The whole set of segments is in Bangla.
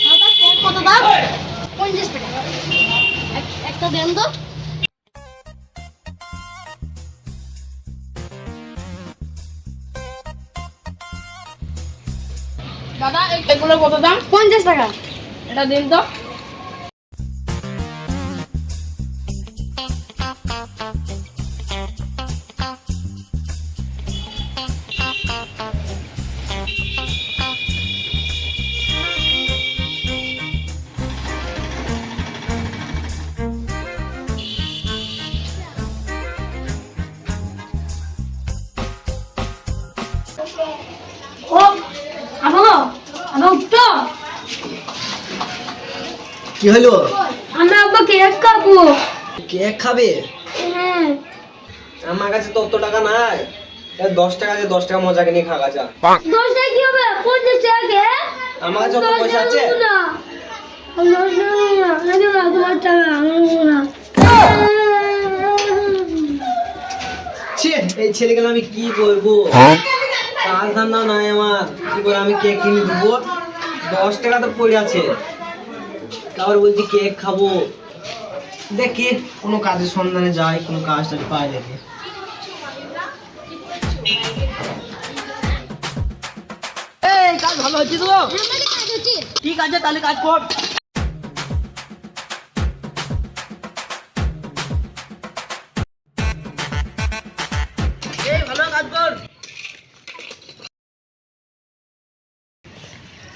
দাদা কেক কত দাম পঞ্চাশ টাকা একটা দেন তো দাদা কেকগুলোর কত দাম? পঞ্চাশ টাকা। এটা দিন তো। কি হলো? আমরা আব্বা কেক খাব। কেক খাবে? হ্যাঁ। আমার কাছে তো অত টাকা নাই। এই দশ টাকা দিয়ে দশ টাকা মজা কিনে খাওয়া যা। দশ টাকা কি হবে? পঞ্চাশ টাকা আমার কাছে অত পয়সা আছে? আমি আমি এই ছেলেকে আমি কি করব কাজ ধান্দা নাই আমার। কি করে আমি কেক কিনে দেবো? দশ টাকা তো পড়ে আছে। তারপর বলছি কেক খাব। দেখি কোনো কাজের সন্ধানে যায় কোনো কাজ টাজ পাই দেখি। কাজ ভালো হচ্ছে তো? ঠিক আছে তাহলে কাজ কর।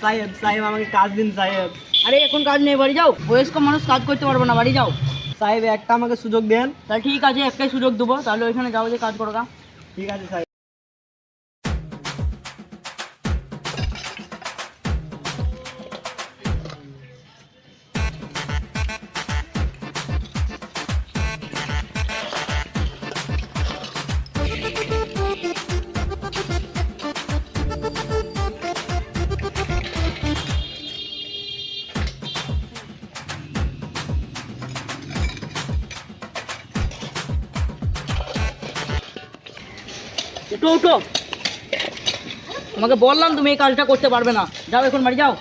সাহেব সাহেব আমাকে কাজ দিন সাহেব। আরে এখন কাজ নেই বাড়ি যাও। বয়স্ক মানুষ কাজ করতে পারব না বাড়ি যাও। সাহেব একটা আমাকে সুযোগ দেন। তাহলে ঠিক আছে একটাই সুযোগ দেবো। তাহলে ওইখানে যাও যে কাজ করো ঠিক আছে সাহেব। উঠো উঠো। তোমাকে বললাম তুমি এই কাজটা করতে পারবে না। যাও এখন বাড়ি যাও।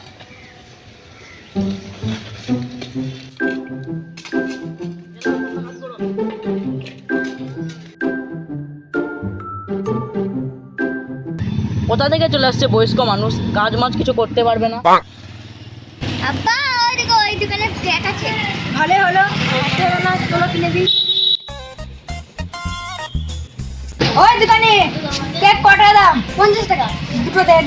কোথা থেকে চলে আসছে বয়স্ক মানুষ? কাজ মাছ কিছু করতে পারবে না। আব্বা ওই দেখো ওই দোকানে কেক আছে। ভালো হলো। না চলো কিনে দিই। ওই দোকানে কেক কটা দাম? পঞ্চাশ টাকা। দুটো দেন।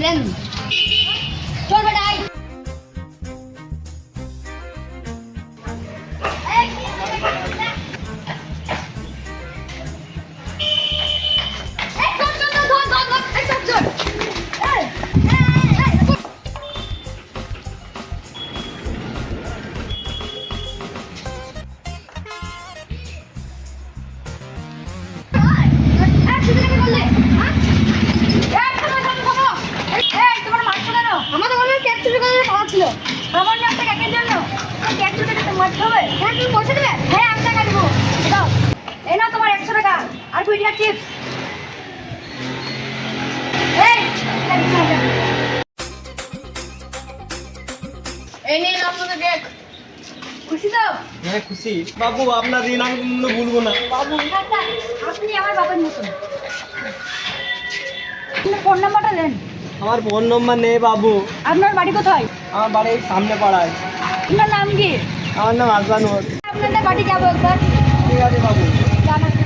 নেন। তুমি দেবে? হ্যাঁ আমি টাকা দেবো। দাও। এই নাও তোমার একশো টাকা। আর কুড়ি টাকা চিপস এই এই নিন আপনাদের কেক খুশি তো? হ্যাঁ খুশি। বাবু আপনার ঋণ আমি কোনোদিনও ভুলবো না। বাবু আপনি আমার বাবার মতন ফোন নাম্বারটা দেন। আমার ফোন নম্বর নেই বাবু। আপনার বাড়ি কোথায়? আমার বাড়ির সামনে পাড়ায়। আপনার নাম কি? আমার নাম আপনাদের বাড়ি যাব একবার। ঠিক আছে বাবু।